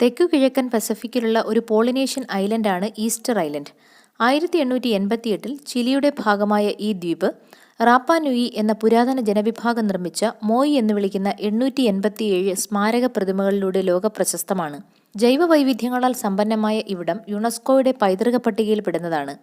തെക്കു കിഴക്കൻ പസഫിക്കിലുള്ള ഒരു പോളിനേഷ്യൻ ഐലൻഡാണ് ഈസ്റ്റർ ഐലൻഡ്. ആയിരത്തി എണ്ണൂറ്റി എൺപത്തിയെട്ടിൽ ചിലിയുടെ ഭാഗമായ ഈ ദ്വീപ് റാപ്പാനുയി എന്ന പുരാതന ജനവിഭാഗം നിർമ്മിച്ച മോയി എന്ന് വിളിക്കുന്ന എണ്ണൂറ്റി എൺപത്തിയേഴ് സ്മാരക പ്രതിമകളിലൂടെ ലോകപ്രശസ്തമാണ്. ജൈവവൈവിധ്യങ്ങളാൽ സമ്പന്നമായ ഇവിടം യുനെസ്കോയുടെ പൈതൃക പട്ടികയിൽപ്പെടുന്നതാണ്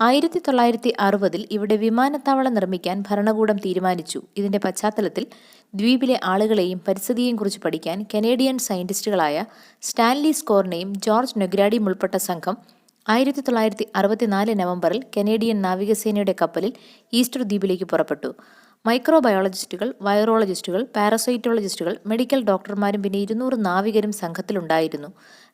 ആയിരത്തി തൊള്ളായിരത്തി അറുപതിൽ ഇവിടെ വിമാനത്താവളം നിർമ്മിക്കാൻ ഭരണകൂടം തീരുമാനിച്ചു. ഇതിന്റെ പശ്ചാത്തലത്തിൽ ദ്വീപിലെ ആളുകളെയും പരിസ്ഥിതിയെയും കുറിച്ച് പഠിക്കാൻ കനേഡിയൻ സയന്റിസ്റ്റുകളായ സ്റ്റാൻലി സ്കോറിനെയും ജോർജ് നൊഗ്രാഡിയും ഉൾപ്പെട്ട സംഘം ആയിരത്തി തൊള്ളായിരത്തി അറുപത്തിനാല് നവംബറിൽ കനേഡിയൻ നാവികസേനയുടെ കപ്പലിൽ ഈസ്റ്റർ ദ്വീപിലേക്ക് പുറപ്പെട്ടു. മൈക്രോബയോളജിസ്റ്റുകൾ വൈറോളജിസ്റ്റുകൾ പാരസൈറ്റോളജിസ്റ്റുകൾ മെഡിക്കൽ ഡോക്ടർമാരും പിന്നെ ഇരുന്നൂറ് നാവികരും സംഘത്തിലുണ്ടായിരുന്നു.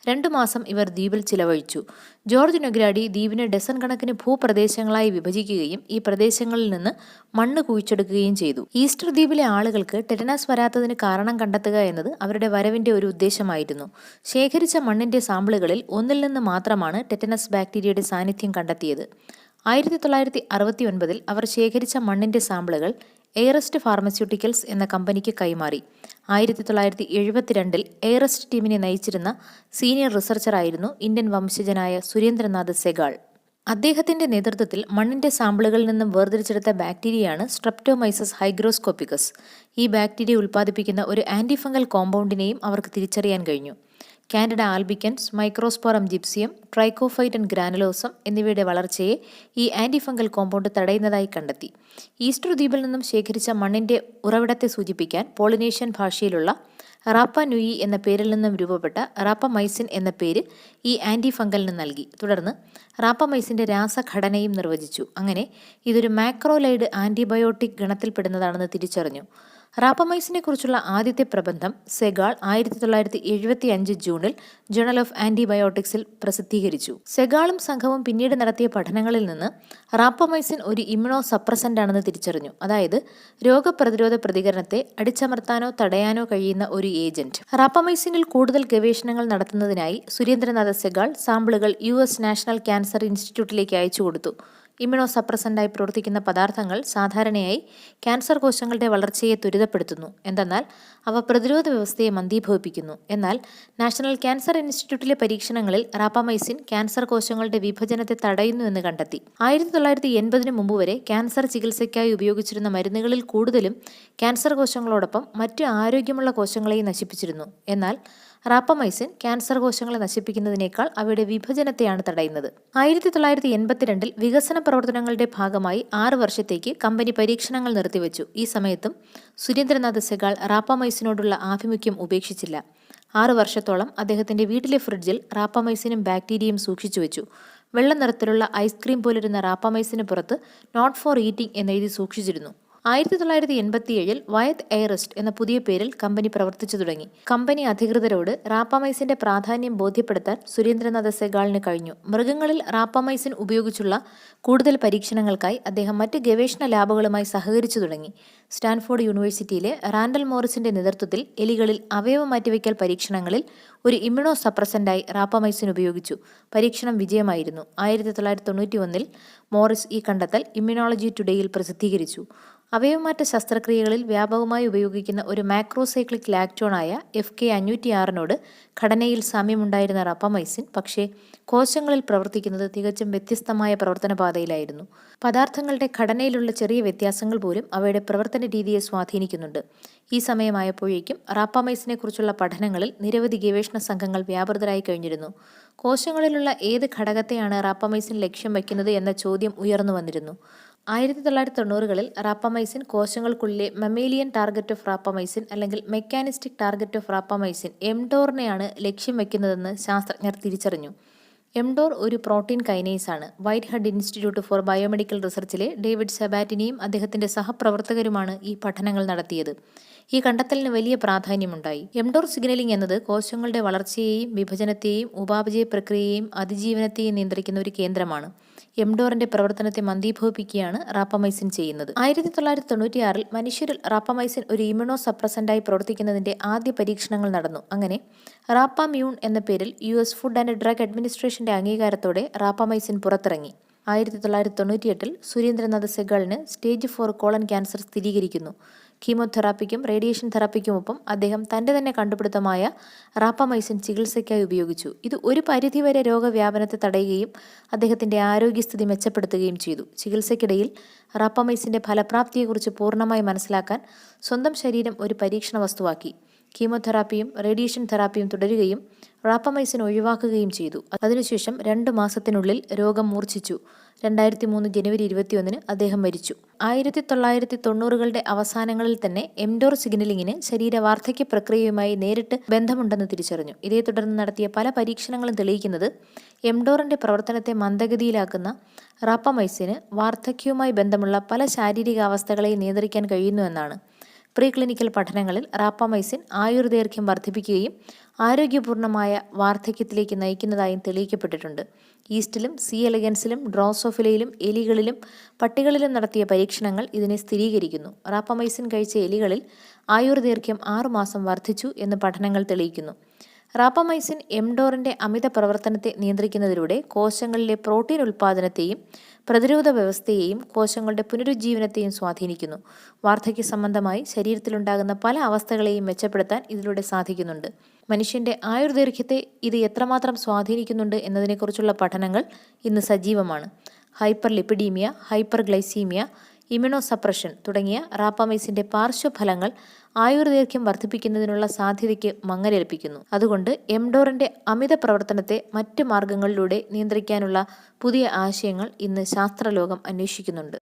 രണ്ടു മാസം ഇവർ ദ്വീപിൽ ചിലവഴിച്ചു. ജോർജ് നൊഗ്രാഡി ദ്വീപിനെ ഡസൻ കണക്കിന് ഭൂപ്രദേശങ്ങളായി വിഭജിക്കുകയും ഈ പ്രദേശങ്ങളിൽ നിന്ന് മണ്ണ് കുഴിച്ചെടുക്കുകയും ചെയ്തു. ഈസ്റ്റർ ദ്വീപിലെ ആളുകൾക്ക് ടെറ്റനാസ് വരാത്തതിന് കാരണം കണ്ടെത്തുക എന്നത് അവരുടെ വരവിന്റെ ഒരു ഉദ്ദേശമായിരുന്നു. ശേഖരിച്ച മണ്ണിന്റെ സാമ്പിളുകളിൽ ഒന്നിൽ നിന്ന് മാത്രമാണ് ടെറ്റനസ് ബാക്ടീരിയയുടെ സാന്നിധ്യം കണ്ടെത്തിയത്. ആയിരത്തി തൊള്ളായിരത്തി അറുപത്തി ഒൻപതിൽ അവർ ശേഖരിച്ച മണ്ണിന്റെ സാമ്പിളുകൾ എയറസ്റ്റ് ഫാർമസ്യൂട്ടിക്കൽസ് എന്ന കമ്പനിക്ക് കൈമാറി. ആയിരത്തി തൊള്ളായിരത്തി എഴുപത്തിരണ്ടിൽ എയറസ്റ്റ് ടീമിനെ നയിച്ചിരുന്ന സീനിയർ റിസർച്ചറായിരുന്നു ഇന്ത്യൻ വംശജനായ സുരേന്ദ്രനാഥ് സെഗാൾ. അദ്ദേഹത്തിന്റെ നേതൃത്വത്തിൽ മണ്ണിന്റെ സാമ്പിളുകളിൽ നിന്നും വേർതിരിച്ചെടുത്ത ബാക്ടീരിയയാണ് സ്ട്രെപ്റ്റോമൈസസ് ഹൈഗ്രോസ്കോപ്പിക്കസ് ഈ ബാക്ടീരിയ ഉൽപ്പാദിപ്പിക്കുന്ന ഒരു ആന്റിഫംഗൽ കോമ്പൗണ്ടിനെയും അവർക്ക് തിരിച്ചറിയാൻ കഴിഞ്ഞു. Candida albicans Microsporum gypseum Trichophyton granulosum എന്നിവയുടെ വളർച്ചയെ ഈ ആന്റിഫംഗൽ കോമ്പൗണ്ട് തടയുന്നതായി കണ്ടെത്തി. ഈസ്റ്റർ ദ്വീപിൽ നിന്നും ശേഖരിച്ച മണ്ണിന്റെ ഉറവിടത്തെ സൂചിപ്പിക്കാൻ പോളിനേഷ്യൻ ഭാഷയിലുള്ള റാപ്പ നുയി എന്ന പേരിൽ നിന്നും രൂപപ്പെട്ട റാപ്പമൈസിൻ എന്ന പേര് ഈ ആന്റി ഫംഗലിന് നൽകി. തുടർന്ന് റാപ്പമൈസിന്റെ രാസഘടനയും നിർവചിച്ചു. അങ്ങനെ ഇതൊരു മാക്രോലൈഡ് ആന്റിബയോട്ടിക് ഗണത്തിൽപ്പെടുന്നതാണെന്ന് തിരിച്ചറിഞ്ഞു. റാപ്പമൈസിനെ കുറിച്ചുള്ള ആദ്യത്തെ പ്രബന്ധം സെഗാൾ ആയിരത്തി തൊള്ളായിരത്തി എഴുപത്തി അഞ്ച് ജൂണിൽ ജേണൽ ഓഫ് ആന്റിബയോട്ടിക്സിൽ പ്രസിദ്ധീകരിച്ചു. സെഗാളും സംഘവും പിന്നീട് നടത്തിയ പഠനങ്ങളിൽ നിന്ന് റാപ്പമൈസിൻ ഒരു ഇമ്യൂണോ സപ്രസന്റ് ആണെന്ന് തിരിച്ചറിഞ്ഞു. അതായത് രോഗപ്രതിരോധ പ്രതികരണത്തെ അടിച്ചമർത്താനോ തടയാനോ കഴിയുന്ന ഒരു ഏജന്റ്. റാപ്പമൈസിനിൽ കൂടുതൽ ഗവേഷണങ്ങൾ നടത്തുന്നതിനായി സുരേന്ദ്രനാഥ സെഗാൾ സാമ്പിളുകൾ യു നാഷണൽ ക്യാൻസർ ഇൻസ്റ്റിറ്റ്യൂട്ടിലേക്ക് അയച്ചു കൊടുത്തു. ഇമ്യൂണോ സപ്രസന്റായി പ്രവർത്തിക്കുന്ന പദാർത്ഥങ്ങൾ സാധാരണയായി ക്യാൻസർ കോശങ്ങളുടെ വളർച്ചയെ ത്വരിതപ്പെടുത്തുന്നു. എന്തെന്നാൽ അവ പ്രതിരോധ വ്യവസ്ഥയെ മന്ദീഭവിപ്പിക്കുന്നു. എന്നാൽ നാഷണൽ ക്യാൻസർ ഇൻസ്റ്റിറ്റ്യൂട്ടിലെ പരീക്ഷണങ്ങളിൽ റാപ്പമൈസിൻ ക്യാൻസർ കോശങ്ങളുടെ വിഭജനത്തെ തടയുന്നു എന്ന് കണ്ടെത്തി. ആയിരത്തി തൊള്ളായിരത്തി എൺപതിന് മുമ്പ് വരെ ക്യാൻസർ ചികിത്സയ്ക്കായി ഉപയോഗിച്ചിരുന്ന മരുന്നുകളിൽ കൂടുതലും ക്യാൻസർ കോശങ്ങളോടൊപ്പം മറ്റ് ആരോഗ്യമുള്ള കോശങ്ങളെയും നശിപ്പിച്ചിരുന്നു. എന്നാൽ റാപ്പമൈസിൻ ക്യാൻസർ കോശങ്ങളെ നശിപ്പിക്കുന്നതിനേക്കാൾ അവയുടെ വിഭജനത്തെയാണ് തടയുന്നത്. ആയിരത്തി തൊള്ളായിരത്തി എൺപത്തിരണ്ടിൽ വികസന പ്രവർത്തനങ്ങളുടെ ഭാഗമായി ആറ് വർഷത്തേക്ക് കമ്പനി പരീക്ഷണങ്ങൾ നിർത്തിവെച്ചു. ഈ സമയത്തും സുരേന്ദ്രനാഥ് സെഗാൾ റാപ്പമൈസിനോടുള്ള ആഭിമുഖ്യം ഉപേക്ഷിച്ചില്ല. ആറു വർഷത്തോളം അദ്ദേഹത്തിന്റെ വീട്ടിലെ ഫ്രിഡ്ജിൽ റാപ്പമൈസിനും ബാക്ടീരിയയും സൂക്ഷിച്ചു വെച്ചു. വെള്ള നിറത്തിലുള്ള ഐസ്ക്രീം പോലിരുന്ന റാപ്പമൈസിന് പുറത്ത് നോട്ട് ഫോർ ഈറ്റിംഗ് എന്നെഴുതി സൂക്ഷിച്ചിരുന്നു. ആയിരത്തി തൊള്ളായിരത്തി എൺപത്തിയേഴിൽ വയത് എയറസ്റ്റ് എന്ന പുതിയ പേരിൽ കമ്പനി പ്രവർത്തിച്ചു തുടങ്ങി. കമ്പനി അധികൃതരോട് റാപ്പാമൈസിന്റെ പ്രാധാന്യം ബോധ്യപ്പെടുത്താൻ സുരേന്ദ്രനാഥ സെഗാളിന് കഴിഞ്ഞു. മൃഗങ്ങളിൽ റാപ്പാമൈസിൻ ഉപയോഗിച്ചുള്ള കൂടുതൽ പരീക്ഷണങ്ങൾക്കായി അദ്ദേഹം മറ്റ് ഗവേഷണ ലാബുകളുമായി സഹകരിച്ചു തുടങ്ങി. സ്റ്റാൻഫോർഡ് യൂണിവേഴ്സിറ്റിയിലെ റാൻഡൽ മോറിസിന്റെ നേതൃത്വത്തിൽ എലികളിൽ അവയവ മാറ്റിവയ്ക്കൽ പരീക്ഷണങ്ങളിൽ ഒരു ഇമ്യൂണോ സപ്രസന്റായി റാപ്പമൈസിൻ ഉപയോഗിച്ചു. പരീക്ഷണം വിജയമായിരുന്നു. ആയിരത്തി തൊള്ളായിരത്തി തൊണ്ണൂറ്റി ഒന്നിൽ മോറിസ് ഈ കണ്ടെത്തൽ ഇമ്മ്യൂണോളജി ടുഡേയിൽ പ്രസിദ്ധീകരിച്ചു. അവയവമാറ്റ ശസ്ത്രക്രിയകളിൽ വ്യാപകമായി ഉപയോഗിക്കുന്ന ഒരു മാക്രോസൈക്ലിക് ലാക്ടോണായ എഫ് കെ അഞ്ഞൂറ്റി ആറിനോട് ഘടനയിൽ സാമ്യമുണ്ടായിരുന്ന റപ്പമൈസിൻ പക്ഷേ കോശങ്ങളിൽ പ്രവർത്തിക്കുന്നത് തികച്ചും വ്യത്യസ്തമായ പ്രവർത്തന പാതയിലായിരുന്നു പദാർത്ഥങ്ങളുടെ ഘടനയിലുള്ള ചെറിയ വ്യത്യാസങ്ങൾ പോലും അവയുടെ പ്രവർത്തന രീതിയെ സ്വാധീനിക്കുന്നുണ്ട്. ഈ സമയമായപ്പോഴേക്കും റാപ്പമൈസിനെ കുറിച്ചുള്ള പഠനങ്ങളിൽ നിരവധി ഗവേഷണ സംഘങ്ങൾ വ്യാപൃതരായി കഴിഞ്ഞിരുന്നു. കോശങ്ങളിലുള്ള ഏത് ഘടകത്തെയാണ് റാപ്പമൈസിൻ ലക്ഷ്യം വയ്ക്കുന്നത് എന്ന ചോദ്യം ഉയർന്നു വന്നിരുന്നു. ആയിരത്തി തൊള്ളായിരത്തി തൊണ്ണൂറുകളിൽ റാപ്പമൈസിൻ കോശങ്ങൾക്കുള്ളിലെ മമേലിയൻ ടാർഗറ്റ് ഓഫ് റാപ്പമൈസിൻ അല്ലെങ്കിൽ മെക്കാനിസ്റ്റിക് ടാർഗറ്റ് ഓഫ് റാപ്പമൈസിൻ എംഡോറിനെയാണ് ലക്ഷ്യം വയ്ക്കുന്നതെന്ന് ശാസ്ത്രജ്ഞർ തിരിച്ചറിഞ്ഞു. എംഡോർ ഒരു പ്രോട്ടീൻ കൈനേസ് ആണ് Whitehead institute for biomedical റിസർച്ചിലെ ഡേവിഡ് സെബാറ്റിനിയും അദ്ദേഹത്തിന്റെ സഹപ്രവർത്തകരുമാണ് ഈ പഠനങ്ങൾ നടത്തിയത്. ഈ കണ്ടെത്തലിന് വലിയ പ്രാധാന്യമുണ്ടായി. എംഡോർ സിഗ്നലിംഗ് എന്നത് കോശങ്ങളുടെ വളർച്ചയെയും വിഭജനത്തെയും ഉപാപചയ പ്രക്രിയയെയും അതിജീവനത്തെയും നിയന്ത്രിക്കുന്ന ഒരു കേന്ദ്രമാണ്. എംഡോറിന്റെ പ്രവർത്തനത്തെ മന്ദീഭവിപ്പിക്കുകയാണ് റാപ്പമൈസിൻ ചെയ്യുന്നത്. ആയിരത്തി തൊള്ളായിരത്തി തൊണ്ണൂറ്റിയാറിൽ മനുഷ്യരിൽ റാപ്പമൈസിൻ ഒരു ഇമ്യൂണോ സപ്രസന്റായി പ്രവർത്തിക്കുന്നതിന്റെ ആദ്യ പരീക്ഷണങ്ങൾ നടന്നു. അങ്ങനെ റാപ്പാമ്യൂൺ എന്ന പേരിൽ U S food and drug അഡ്മിനിസ്ട്രേഷന്റെ അംഗീകാരത്തോടെ റാപ്പമൈസിൻ പുറത്തിറങ്ങി. ആയിരത്തി തൊള്ളായിരത്തി തൊണ്ണൂറ്റിയെട്ടിൽ സുരേന്ദ്രനാഥ് സെഗാളിന് സ്റ്റേജ് ഫോർ കോളൻ ക്യാൻസർ സ്ഥിരീകരിക്കുന്നു. കീമോതെറാപ്പിക്കും റേഡിയേഷൻ തെറാപ്പിക്കുമൊപ്പം അദ്ദേഹം തന്റെ തന്നെ കണ്ടുപിടുത്തമായ റാപ്പമൈസിൻ ചികിത്സയ്ക്കായി ഉപയോഗിച്ചു. ഇത് ഒരു പരിധിവരെ രോഗവ്യാപനത്തെ തടയുകയും അദ്ദേഹത്തിന്റെ ആരോഗ്യസ്ഥിതി മെച്ചപ്പെടുത്തുകയും ചെയ്തു. ചികിത്സയ്ക്കിടയിൽ റാപ്പമൈസിന്റെ ഫലപ്രാപ്തിയെക്കുറിച്ച് പൂർണമായി മനസ്സിലാക്കാൻ സ്വന്തം ശരീരം ഒരു പരീക്ഷണ വസ്തുവാക്കി കീമോതെറാപ്പിയും റേഡിയേഷൻ തെറാപ്പിയും തുടരുകയും റാപ്പമൈസിൻ ഒഴിവാക്കുകയും ചെയ്തു. അതിനുശേഷം രണ്ട് മാസത്തിനുള്ളിൽ രോഗം മൂർച്ഛിച്ചു. രണ്ടായിരത്തി മൂന്ന് ജനുവരി ഇരുപത്തിയൊന്നിന് അദ്ദേഹം മരിച്ചു. ആയിരത്തി തൊള്ളായിരത്തി തൊണ്ണൂറുകളുടെ അവസാനങ്ങളിൽ തന്നെ എംഡോർ സിഗ്നലിങ്ങിന് ശരീര വാർദ്ധക്യ പ്രക്രിയയുമായി നേരിട്ട് ബന്ധമുണ്ടെന്ന് തിരിച്ചറിഞ്ഞു. ഇതേ തുടർന്ന് നടത്തിയ പല പരീക്ഷണങ്ങളും തെളിയിക്കുന്നത് എംഡോറിന്റെ പ്രവർത്തനത്തെ മന്ദഗതിയിലാക്കുന്ന റാപ്പമൈസിന് വാർദ്ധക്യവുമായി ബന്ധമുള്ള പല ശാരീരികാവസ്ഥകളെയും നിയന്ത്രിക്കാൻ കഴിയുന്നുവെന്നാണ് പ്രീ ക്ലിനിക്കൽ പഠനങ്ങളിൽ റാപ്പമൈസിൻ ആയുർദൈർഘ്യം വർദ്ധിപ്പിക്കുകയും ആരോഗ്യപൂർണമായ വാർദ്ധക്യത്തിലേക്ക് നയിക്കുന്നതായും തെളിയിക്കപ്പെട്ടിട്ടുണ്ട്. ഈസ്റ്റിലും സി എലഗൻസിലും ഡ്രോസോഫിലയിലും എലികളിലും പട്ടികളിലും നടത്തിയ പരീക്ഷണങ്ങൾ ഇതിനെ സ്ഥിരീകരിക്കുന്നു. റാപ്പമൈസിൻ കഴിച്ച എലികളിൽ ആയുർദൈർഘ്യം ആറുമാസം വർദ്ധിച്ചു എന്ന് പഠനങ്ങൾ തെളിയിക്കുന്നു. റാപ്പമൈസിൻ എംഡോറിന്റെ അമിത പ്രവർത്തനത്തെ നിയന്ത്രിക്കുന്നതിലൂടെ കോശങ്ങളിലെ പ്രോട്ടീൻ ഉൽപ്പാദനത്തെയും പ്രതിരോധ വ്യവസ്ഥയെയും കോശങ്ങളുടെ പുനരുജ്ജീവനത്തെയും സ്വാധീനിക്കുന്നു. വാർദ്ധക്യ സംബന്ധമായി ശരീരത്തിലുണ്ടാകുന്ന പല അവസ്ഥകളെയും മെച്ചപ്പെടുത്താൻ ഇതിലൂടെ സാധിക്കുന്നുണ്ട്. മനുഷ്യന്റെ ആയുർദൈർഘ്യത്തെ ഇത് എത്രമാത്രം സ്വാധീനിക്കുന്നുണ്ട് എന്നതിനെക്കുറിച്ചുള്ള പഠനങ്ങൾ ഇന്ന് സജീവമാണ്. Hyperlipidaemia hyperglycaemia immunosuppression തുടങ്ങിയ റാപ്പാമൈസിന്റെ പാർശ്വഫലങ്ങൾ ആയുർദൈർഘ്യം വർദ്ധിപ്പിക്കുന്നതിനുള്ള സാധ്യതയ്ക്ക് മങ്ങലേൽപ്പിക്കുന്നു. അതുകൊണ്ട് എംഡോറിന്റെ അമിത പ്രവർത്തനത്തെ മറ്റ് മാർഗങ്ങളിലൂടെ നിയന്ത്രിക്കാനുള്ള പുതിയ ആശയങ്ങൾ ഇന്ന് ശാസ്ത്രലോകം അന്വേഷിക്കുന്നുണ്ട്.